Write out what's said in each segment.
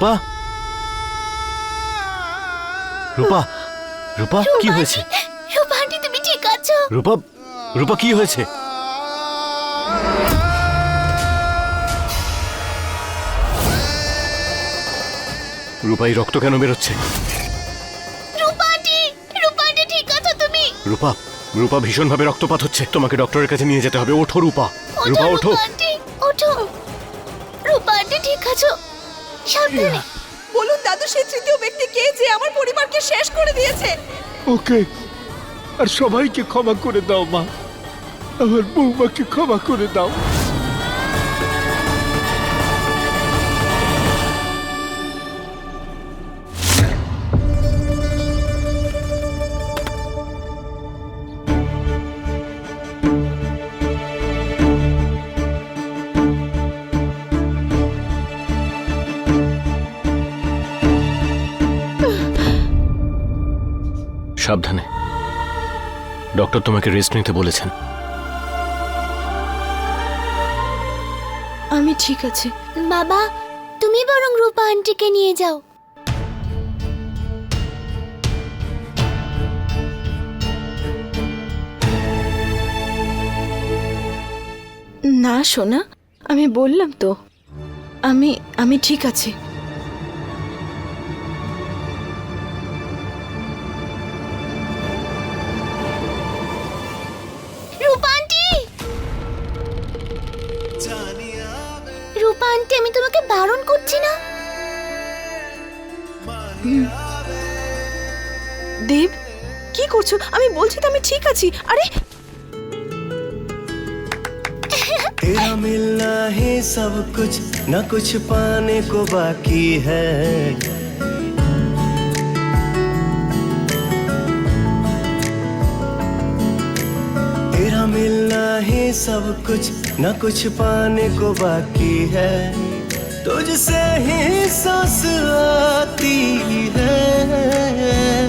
রূপা? রূপা রূপা কি হয়েছে? রূপা আন্টি তুমি ঠিক আছো? রূপা রূপা কি হয়েছে? রূপা এই রক্ত কেন বেরোচ্ছে? রূপা রূপা আন্টি ঠিক আছো তুমি? রূপা রূপা ভীষণভাবে রক্তপাত হচ্ছে। তোমাকে ডক্টরের কাছে নিয়ে যেতে হবে। ওঠো রূপা। রূপা ওঠো। ওঠো। রূপা আন্টি ঠিক আছো? সাবধানে। বলুন দাদু সেই তৃতীয় ব্যক্তি কে যে আমার পরিবারকে শেষ করে দিয়েছে? ওকে আর সবাইকে ক্ষমা করে দাও মা। আমার বৌমাকে ক্ষমা করে দাও। সাবধানে। ডক্টর তোমাকে রেস্ট নিতে বলেছেন। আমি ঠিক আছে। বাবা, তুমি বরং রূপা আন্টিকে নিয়ে যাও। না, সোনা, আমি বললাম তো। আমি আমি ঠিক আছি। করছো আমি বলছি তো আমি ঠিক আছি আরে तेरा मिलना ही सब कुछ न कुछ पाने को बाकी है तेरा मिलना ही सब कुछ न कुछ पाने को बाकी है तुझसे ही सांस आती है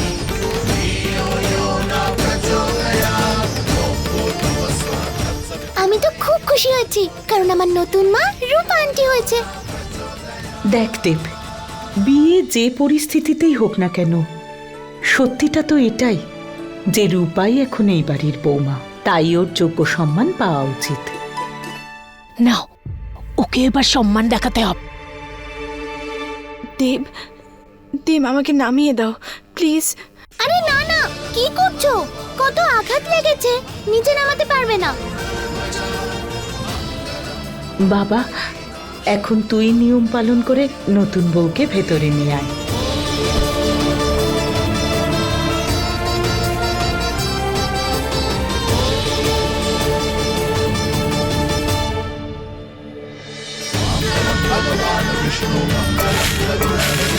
খুব খুশি হয়েছি কারণ আমার নতুন মা রূপা আন্টি হয়েছে। দেখ দেব বিয়ে যে পরিস্থিতিতেই হোক না কেন সত্যিটা তো এটাই যে রূপাই এখন এই বাড়ির বৌমা তাই ওর যোগ্য সম্মান পাওয়া উচিত। নাও ওকে এবার সম্মান দেখাতে হবে। দেব দেব আমাকে নামিয়ে দাও প্লিজ। আরে না না কি করছ? কত আঘাত লেগেছে নিচে নামাতে পারবে না। বাবা এখন তুই নিয়ম পালন করে নতুন বউকে ভেতরে নিয়ে আয়। দেব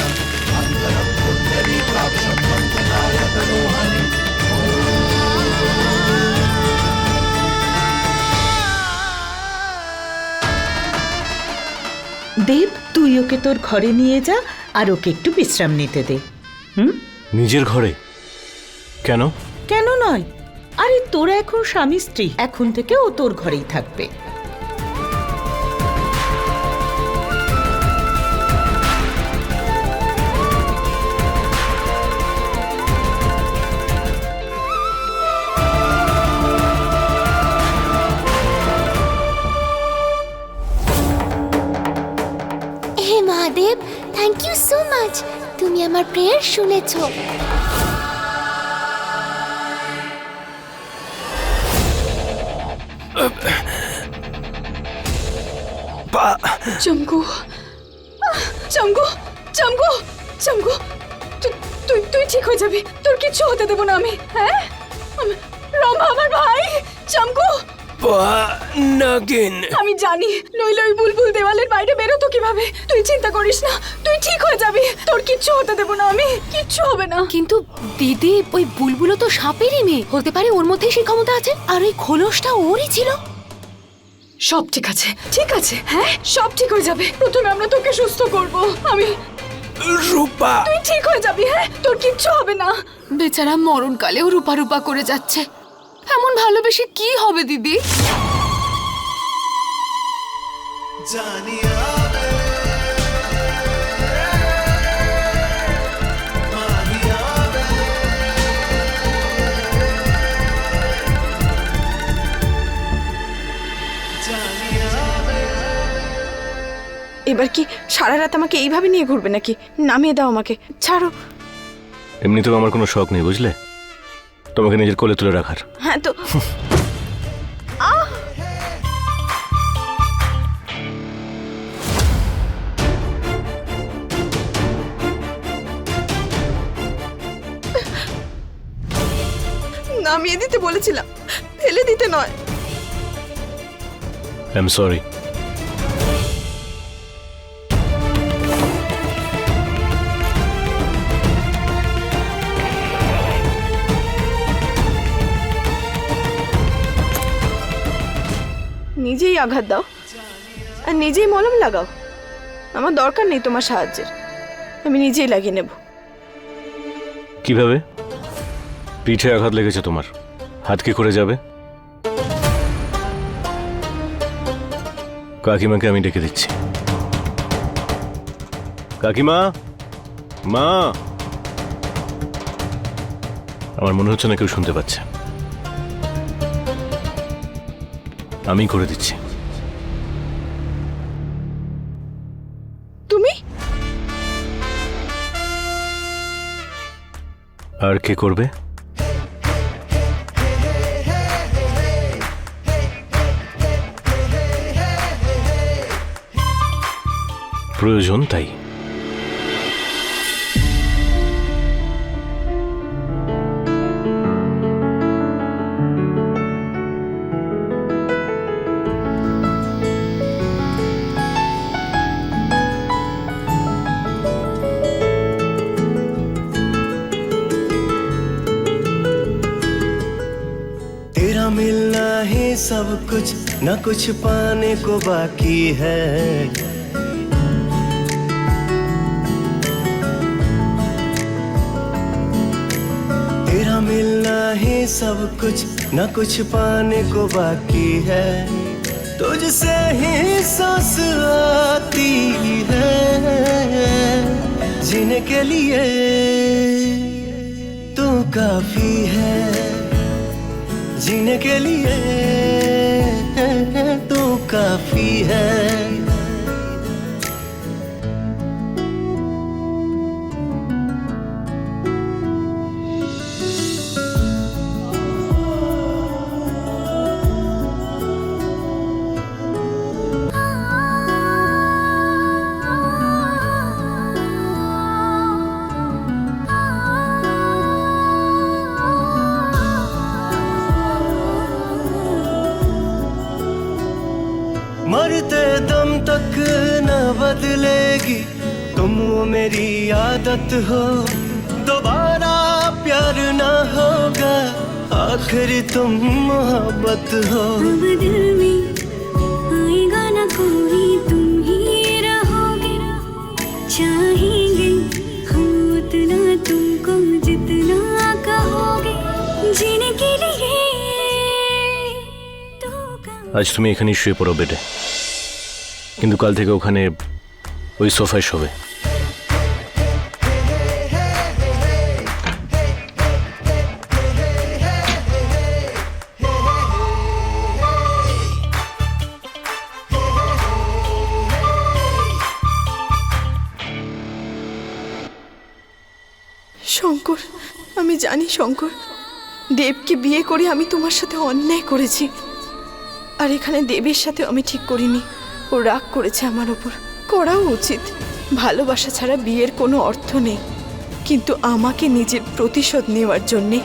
ওকে তোর ঘরে নিয়ে যা আর ওকে একটু বিশ্রাম নিতে দে। হুম? নিজের ঘরে? কেন? কেন নয়? আরে তোর এখন স্বামী স্ত্রী। এখন থেকে ও তোর ঘরেই থাকবে। থ্যাংক ইউ সো মাচ তুমি আমার প্রেয়ার শুনেছো। চমকু। চমকু চমকু চমকু। তুই তুই তুই ঠিক হয়ে যাবি। তোর কিচ্ছু হতে দেবো না আমি হ্যাঁ? রমা আমার ভাই! চমকু! রূপা নাগিন আমি জানি নইলে ওই বুলবুল দেওয়ালের বাইরে বেরোতো কীভাবে? তুই চিন্তা করিস না তুই ঠিক হয়ে যাবি। তোর কিচ্ছু হতে দেবো না আমি কিচ্ছু হবে না। কিন্তু দিদি ওই বুলবুলো তো সাপেরই মেয়ে। হতে পারে ওর মধ্যে সেই ক্ষমতা আছে। আর ওই খোলসটা ওরই ছিল। সব ঠিক আছে ঠিক আছে হ্যাঁ? সব ঠিক হয়ে যাবে। প্রথমে আমরা তোকে সুস্থ করব। আমি রূপা। তুই ঠিক হয়ে যাবি হ্যাঁ? তোর কিচ্ছু হবে না। বেচারা মরণকালেও রূপা রূপা করে যাচ্ছে। এমন ভালোবেসে কি হবে দিদি? এবার কি সারা রাত আমাকে এইভাবে নিয়ে ঘুরবে নাকি? নামিয়ে দাও আমাকে। ছাড়ো। এমনিতেও আমার কোনো শখ নেই বুঝলে? তোমাকে নিজের কোলে তুলে রাখার। হ্যাঁ তো নামিয়ে দিতে বলেছিলাম। ফেলে দিতে নয়। আই এম সরি নিজেই আঘাত দাও। আর নিজেই মলম লাগাও। আমার দরকার নেই তোমার সাহায্যের। আমি নিজেই লাগিয়ে নেব। কীভাবে? পিঠে আঘাত লেগেছে তোমার। হাত কি করে যাবে। কাকিমাকে আমি ডেকে দিচ্ছি। কাকিমা! মা! আমার মনে হচ্ছে না কেউ শুনতে পাচ্ছে। আমি করে দিচ্ছি। আর কে করবে? প্রয়োজন তাই। कुछ न कुछ पाने को बाकी है। तेरा मिलना ही सब कुछ न कुछ पाने को बाकी है। तुझसे ही सांस आती है जीने के लिए तू काफ़ी है। जीने के लिए तू काफ़ी है। मरते दम तक न बदलेगी तुम वो मेरी आदत हो दोबारा प्यार न होगा आखिर तुम मोहब्बत हो अब दिल में आएगा ना कोई तुम ही रहोगे चाहेंगे हम उतना तुमको जितना कहोगे जीने के लिए तो कम আজ তুমি এখানেই শুয়ে পড়ো বেডে কিন্তু কাল থেকে ওখানে ওই সোফায় শোবে। শঙ্কর, আমি জানি শঙ্কর, দেবকে বিয়ে করে আমি তোমার সাথে অন্যায় করেছি। আর এখানে দেবের সাথে আমি ঠিক করিনি। ও রাগ করেছে আমার ওপর। করাও উচিত। ভালোবাসা ছাড়া বিয়ের কোনো অর্থ নেই। কিন্তু আমাকে নিজের প্রতিশোধ নেওয়ার জন্যে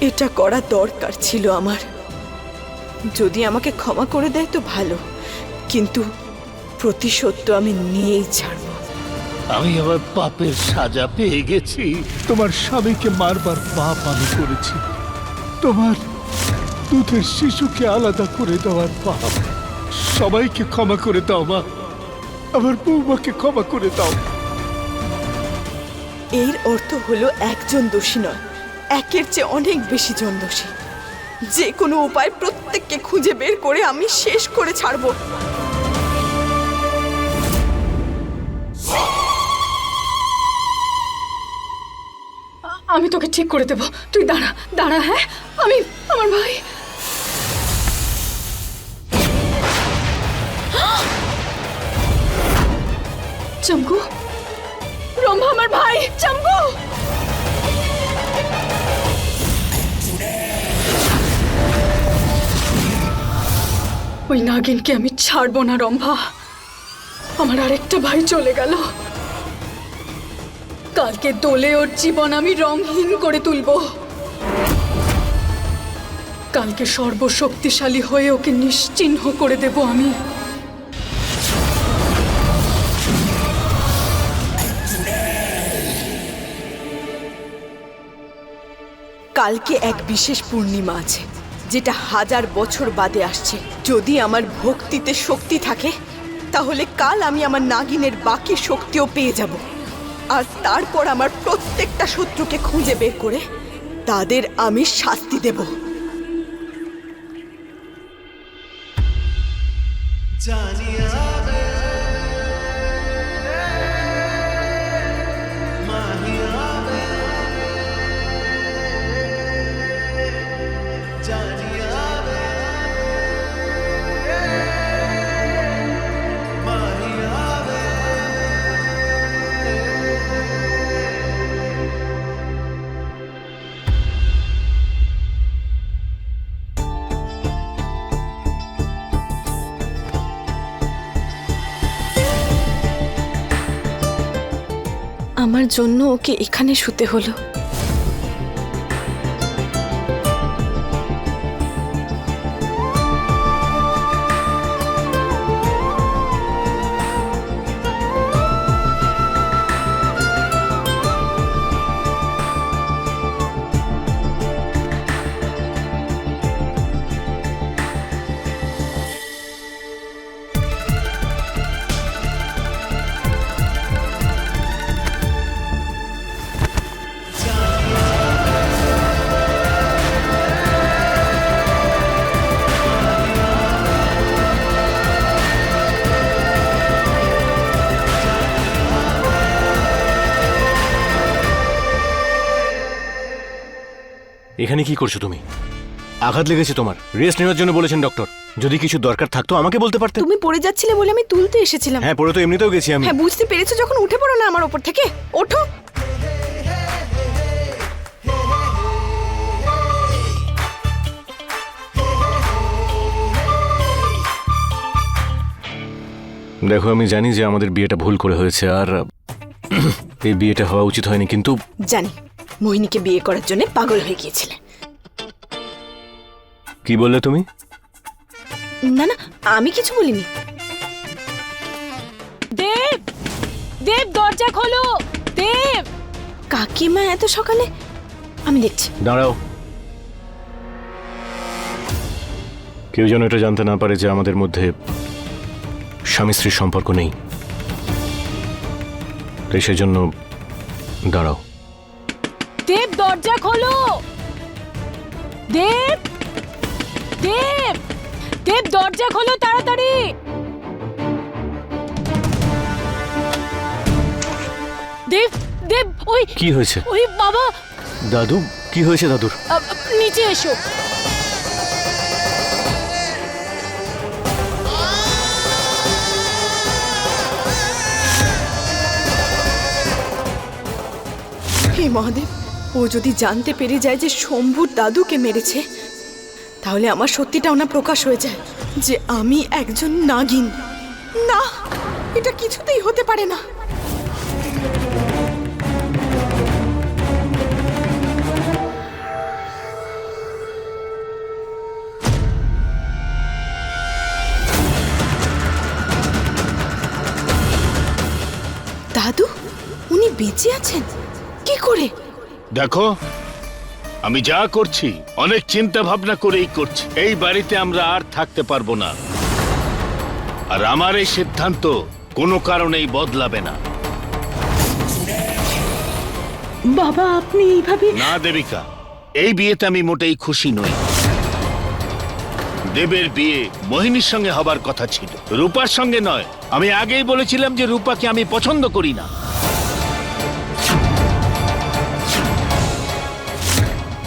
এটা করা দরকার ছিল আমার। যদি আমাকে ক্ষমা করে দেয় তো ভালো, কিন্তু প্রতিশোধ তো আমি নিয়েই ছাড়বো। আমি আমার পাপের সাজা পেয়ে গেছি। তোমার স্বামীকে মারবার পাপ আমি করেছি। তোমার দুধের শিশুকে আলাদা করে দেওয়ার পাপ। সবাইকে ক্ষমা করে দাও মা। আমার বৌমাকে ক্ষমা করে দাও। এর অর্থ হলো একজন দোষী নয় একের চেয়ে অনেক বেশি জন দোষী। যে কোনো উপায় প্রত্যেককে খুঁজে বের করে আমি শেষ করে ছাড়বো। আমি তোকে ঠিক করে দেব। তুই দাঁড়া দাঁড়া হ্যাঁ? আমি আমার ভাই। চম্কু রম্ভা আমার ভাই চম্কু ওই নাগিনকে আমি ছাড়বো না, রম্ভা। আমার আরেকটা ভাই চলে গেল। কালকে দোলে ওর জীবন আমি রংহীন করে তুলব। কালকে সর্বশক্তিশালী হয়ে ওকে নিশ্চিহ্ন করে দেব আমি। কালকে এক বিশেষ পূর্ণিমা আছে, যেটা হাজার বছর বাদে আসছে। যদি আমার ভক্তিতে শক্তি থাকে, তাহলে কাল আমি আমার নাগিনের বাকি শক্তিও পেয়ে যাব। আর তারপর আমার প্রত্যেকটা শত্রুকে খুঁজে বের করে তাদের আমি শাস্তি দেব। জানিয়া আমার জন্য ওকে এখানে শুতে হলো। এখানে কি করছ তুমি? আঘাত লেগেছে তোমার। রেস্ট নেওয়ার জন্য বলেছেন ডক্টর। যদি কিছু দরকার থাকতো আমাকে বলতে পারতে তুমি পড়ে যাচ্ছিলে বলে আমি তুলতে এসেছিলাম। হ্যাঁ পড়ে তো এমনিতেও গেছি আমি। হ্যাঁ বুঝতে পেরেছ যখন উঠে পড়ো না আমার ওপর থেকে? ওঠো। দেখো আমি জানি যে আমাদের বিয়েটা ভুল করে হয়েছে আর এই বিয়েটা হওয়া উচিত হয়নি কিন্তু জানি। মোহিনীকে বিয়ে করার জন্য পাগল হয়ে গিয়েছিলে। কি বললে তুমি? না না আমি কিছু বলিনি। দেব! দেব দরজা খোলো! দেব! কাকিমা এত সকালে? আমি দেখছি। দাঁড়াও। কেউ যেন এটা জানতে না পারে যে আমাদের মধ্যে স্বামী স্ত্রীর সম্পর্ক নেই। তাই সেজন্য দাঁড়াও। দরজা খোলো। দেব দেব দেব দরজা খোলো তাড়াতাড়ি। দেব দেব ওই কি হয়েছে? ওই বাবা। দাদু কি হয়েছে দাদুর? নিচে এসো। হে মহাদেব ও যদি জানতে পেরে যায় যে শম্ভুর দাদুকে মেরেছে, তাহলে আমার সত্যিটা ওনা প্রকাশ হয়ে যায় যে আমি একজন নাগিন। না, এটা কিছুতেই হতে পারে না। দাদু, উনি বেঁচে আছেন? কি করে? দেখো আমি যা করছি অনেক চিন্তা ভাবনা করেই করছি। এই বাড়িতে আমরা আর থাকতে পারব না। আর আমার এই সিদ্ধান্ত কোনো কারণেই বদলাবে না। বাবা আপনি এইভাবে না দেবিকা এই বিয়েতে আমি মোটেই খুশি নই। দেবের বিয়ে মোহিনীর সঙ্গে হবার কথা ছিল। রূপার সঙ্গে নয়। আমি আগেই বলেছিলাম যে রূপাকে আমি পছন্দ করি না।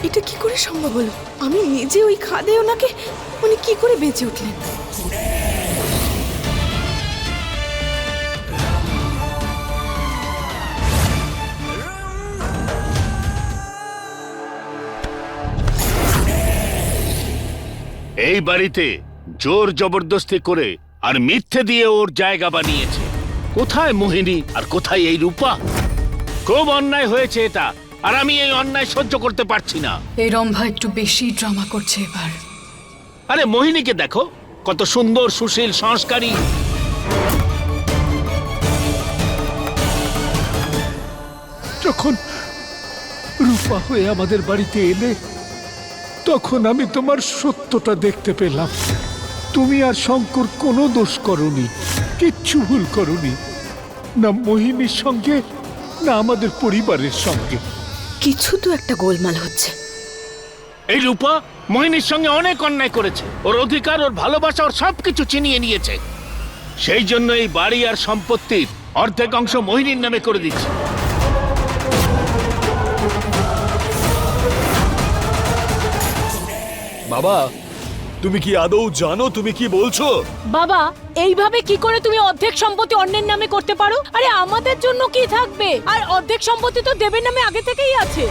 এটা কি করে সম্ভব হলো? আমি নিজে ওই খাদে ওনাকে উনি কি করে বেঁচে উঠলেন? এই বাড়িতে জোর জবরদস্তি করে আর মিথ্যে দিয়ে ওর জায়গা বানিয়েছে। কোথায় মোহিনী আর কোথায় এই রূপা? খুব অন্যায় হয়েছে এটা। আর আমি এই অন্যায় সহ্য করতে পারছি না। এই রম্ভা একটু বেশি ড্রামা করছে এবার। আরে মোহিনীকে দেখো কত সুন্দর সুশীল সংস্কারী। যখন রূপা হয়ে আমাদের বাড়িতে এলে তখন আমি তোমার সত্যটা দেখতে পেলাম। তুমি আর শঙ্কর কোনো দোষ করনি কিচ্ছু ভুল করনি না মোহিনীর সঙ্গে না আমাদের পরিবারের সঙ্গে। কিছু তো একটা গোলমাল হচ্ছে। এই রূপা মোহিনীর সঙ্গে অনেক অন্যায় করেছে। ওর অধিকার ওর ভালোবাসা ওর সবকিছু চিনিয়ে নিয়েছে। সেই জন্য এই বাড়ি আর সম্পত্তির অর্ধেক অংশ মোহিনীর নামে করে দিচ্ছে। বাবা তুমি কি আদৌ জানো তুমি কি বলছো? বাবা এইভাবে কি করে তুমি অর্ধেক সম্পত্তি অন্যের নামে করতে পারো? আরে আমাদের জন্য কি থাকবে? আর অর্ধেক সম্পত্তি তো দেবের নামে আগে থেকেই আছে।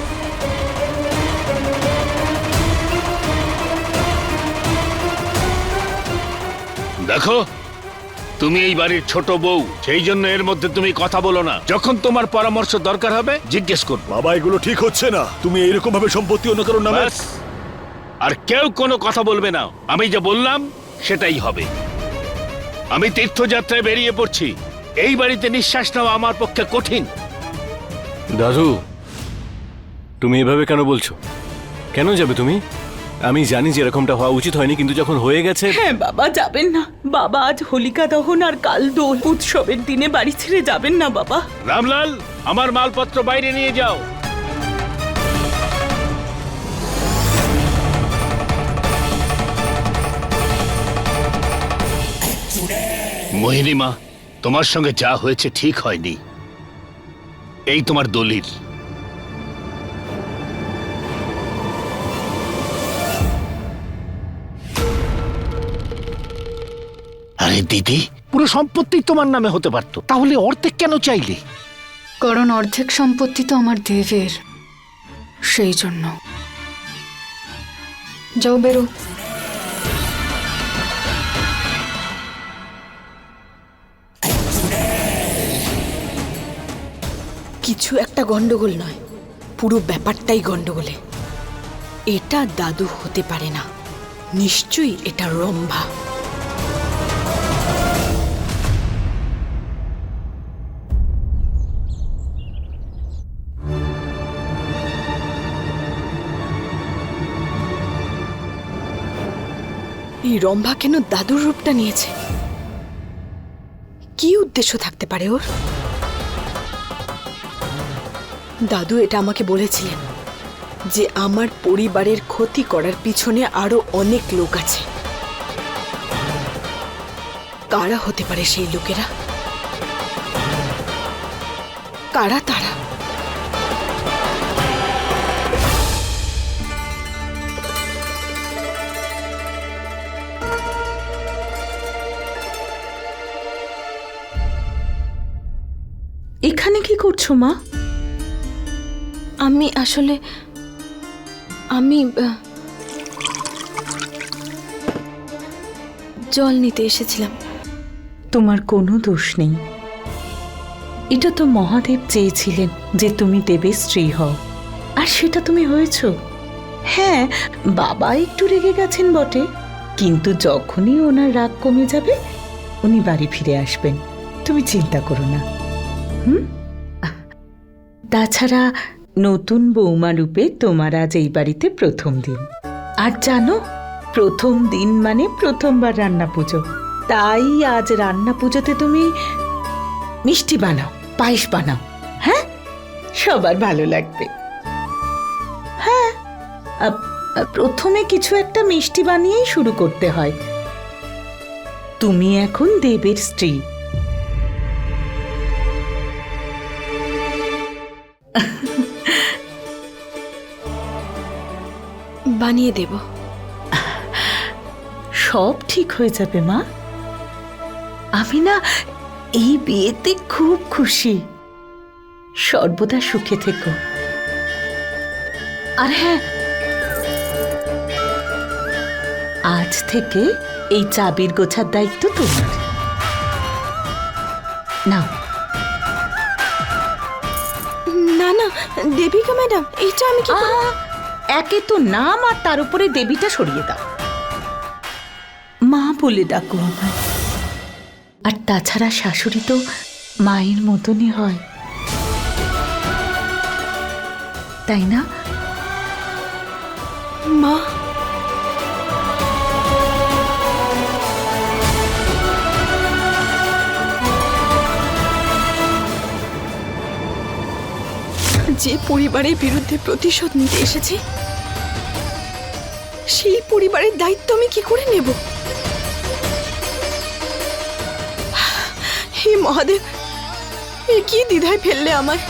দেখো তুমি এই বাড়ির ছোট বউ সেই জন্য এর মধ্যে তুমি কথা বলো না। যখন তোমার পরামর্শ দরকার হবে জিজ্ঞেস করব। বাবা এগুলো ঠিক হচ্ছে না। তুমি এইরকম ভাবে সম্পত্তি অন্য কারোর নামে। আর কেউ কোনো কথা বলবে না। আমি যা বললাম সেটাই হবে। আমি তীর্থযাত্রায় বেরিয়ে পড়ছি। এই বাড়িতে নিঃশ্বাস নেওয়া আমার পক্ষে কঠিন। দাদু তুমি এভাবে কেন বলছো? কেন যাবে তুমি? আমি জানি যে এরকমটা হওয়া উচিত হয়নি কিন্তু যখন হয়ে গেছে হ্যাঁ বাবা যাবেন না। বাবা আজ হোলিকা দহন আর কাল দোল। উৎসবের দিনে বাড়ি ছেড়ে যাবেন না বাবা। রামলাল আমার মালপত্র বাইরে নিয়ে যাও। মোহিনী মা তোমার সঙ্গে যা হয়েছে ঠিক হয়নি। এই তোমার দলিল। আরে দিদি, পুরো সম্পত্তি তোমার নামে হতে পারতো। তাহলে অর্ধেক কেন চাইলে? কারণ অর্ধেক সম্পত্তি তো আমার দেবের। সেই জন্য। যাও বেরো। কিছু একটা গন্ডগোল নয়, পুরো ব্যাপারটাই গন্ডগোলে এটা দাদু হতে পারে না। নিশ্চয়ই এটা রম্ভা। এই রম্ভা কেন দাদুর রূপটা নিয়েছে? কি উদ্দেশ্য থাকতে পারে ওর? দাদু এটা আমাকে বলেছিলেন যে আমার পরিবারের ক্ষতি করার পিছনে আরও অনেক লোক আছে। কারা হতে পারে সেই লোকেরা? কারা তারা? এখানে কি করছ মা? আমি আসলে, আমি জল নিতে এসেছিলাম। তোমার কোনো দোষ নেই। এটা তো মহাদেব চেয়েছিলেন যে তুমি দেবের স্ত্রী হও। আর সেটা তুমি হয়েছ? হ্যাঁ বাবা একটু রেগে গেছেন বটে। কিন্তু যখনই ওনার রাগ কমে যাবে, উনি বাড়ি ফিরে আসবেন। তুমি চিন্তা করো না। হুম? তাছাড়া নতুন বৌমা রূপে তোমার আজ এই বাড়িতে প্রথম দিন। আর জানো, প্রথম দিন মানে প্রথমবার রান্না পুজো। তাই আজ রান্না পুজোতে তুমি মিষ্টি বানাও, পায়েস বানাও হ্যাঁ? সবার ভালো লাগবে। হ্যাঁ প্রথমে কিছু একটা মিষ্টি বানিয়েই শুরু করতে হয়। তুমি এখন দেবের স্ত্রী। বানিয়ে দেব। সব ঠিক হয়ে যাবে মা। আমি না এই বিয়েতে খুব খুশি। সর্বদা সুখে থেকো। আর হ্যাঁ আজ থেকে এই চাবির গোছার দায়িত্ব তোমার। নাও। না না দেবিকা ম্যাডাম এটা আমি কি একে তো নাম আর তার উপরে দেবীটা সরিয়ে দাও। মা বলে ডাকো আমায়। আর তাছাড়া শাশুড়ি তো মায়ের মতনই হয়। তাই না? মা যে পরিবারের বিরুদ্ধে প্রতিশোধ নিতে এসেছি, সেই পরিবারের দায়িত্ব আমি কি করে নেব? হে মহাদেব, এ কি দ্বিধায় ফেললে আমায়?